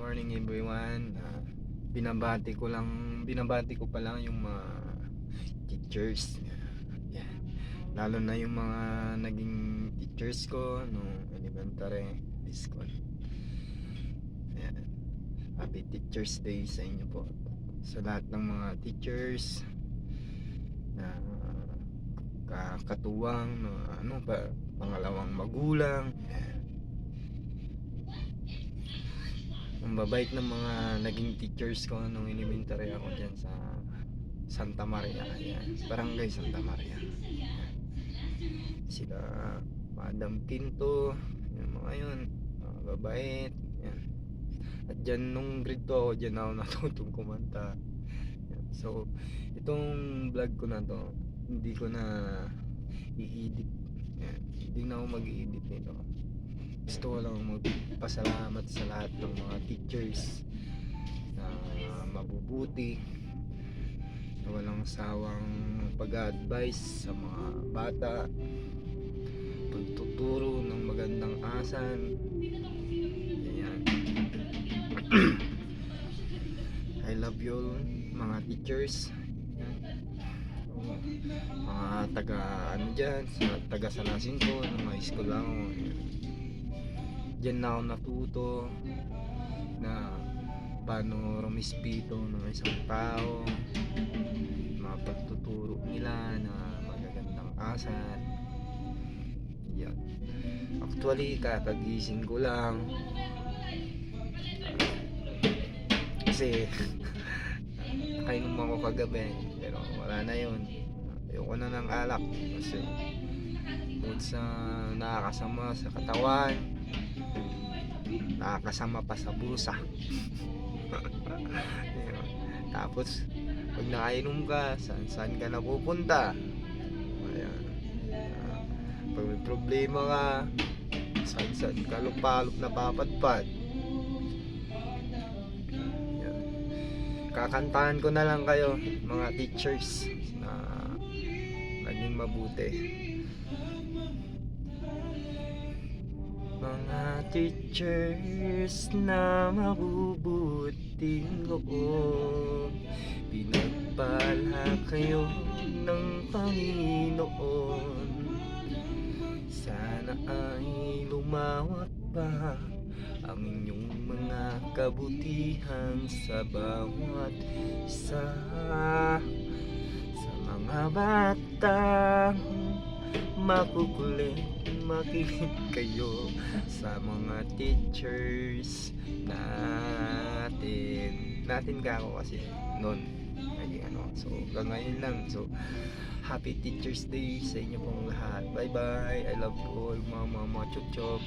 morning everyone. Ah, binabati ko lang, binabati ko pa lang yung mga teachers. Yan. Lalo na yung mga naging teachers ko nung elementary, school. Yan. Happy Teachers Day sa inyo po. Sa lahat ng mga teachers na kakatuwang na ano pa pangalawang magulang. Yan. Ang babait ng mga naging teachers ko nung elementary ako dyan sa Santa Maria. Ayan. Barangay Santa Maria. Sila Madam Pinto, yung mga yun, mga babait. Ayan. At dyan nung grade 2 ako, dyan ako natutong kumanta. Ayan. So, itong vlog ko na to, hindi ko na i-edit. Hindi na ako mag-i-edit nito gusto ko lang magpasalamat sa lahat ng mga teachers na mabubuti na walang sawang pag-advise sa mga bata pagtuturo ng magandang asan Ayan. I love you mga teachers mga taga ano dyan taga ko nung high school ako. Diyan na ako natuto na paano rumispito ng isang tao mga pagtuturo nila na magagandang asan yan actually kakagising ko lang. Kasi nakainom ako kagabi pero wala na yun. Ayoko na ng alak kasi bukod sa nakakasama sa katawan nakakasama pa sa bulsa. Tapos pag nakainom ka saan saan ka napupunta? Ayan. Ah, pag may problema ka saan saan ka lupalop na papadpad? Kakantahan ko na lang kayo mga teachers na naging mabuti mga teachers na mabubuting loob Pinagpala kayo ng Panginoon. Sana ay lumawak pa ang inyong mga kabutihan sa bawat isa. Sa mga batang makukulit makinig kayo sa mga teachers natin. Natin ka ako kasi noon naging ano. So ngayon lang. So happy teachers day sa inyo pong lahat. Bye bye I love you all. Mga mga mga chup chup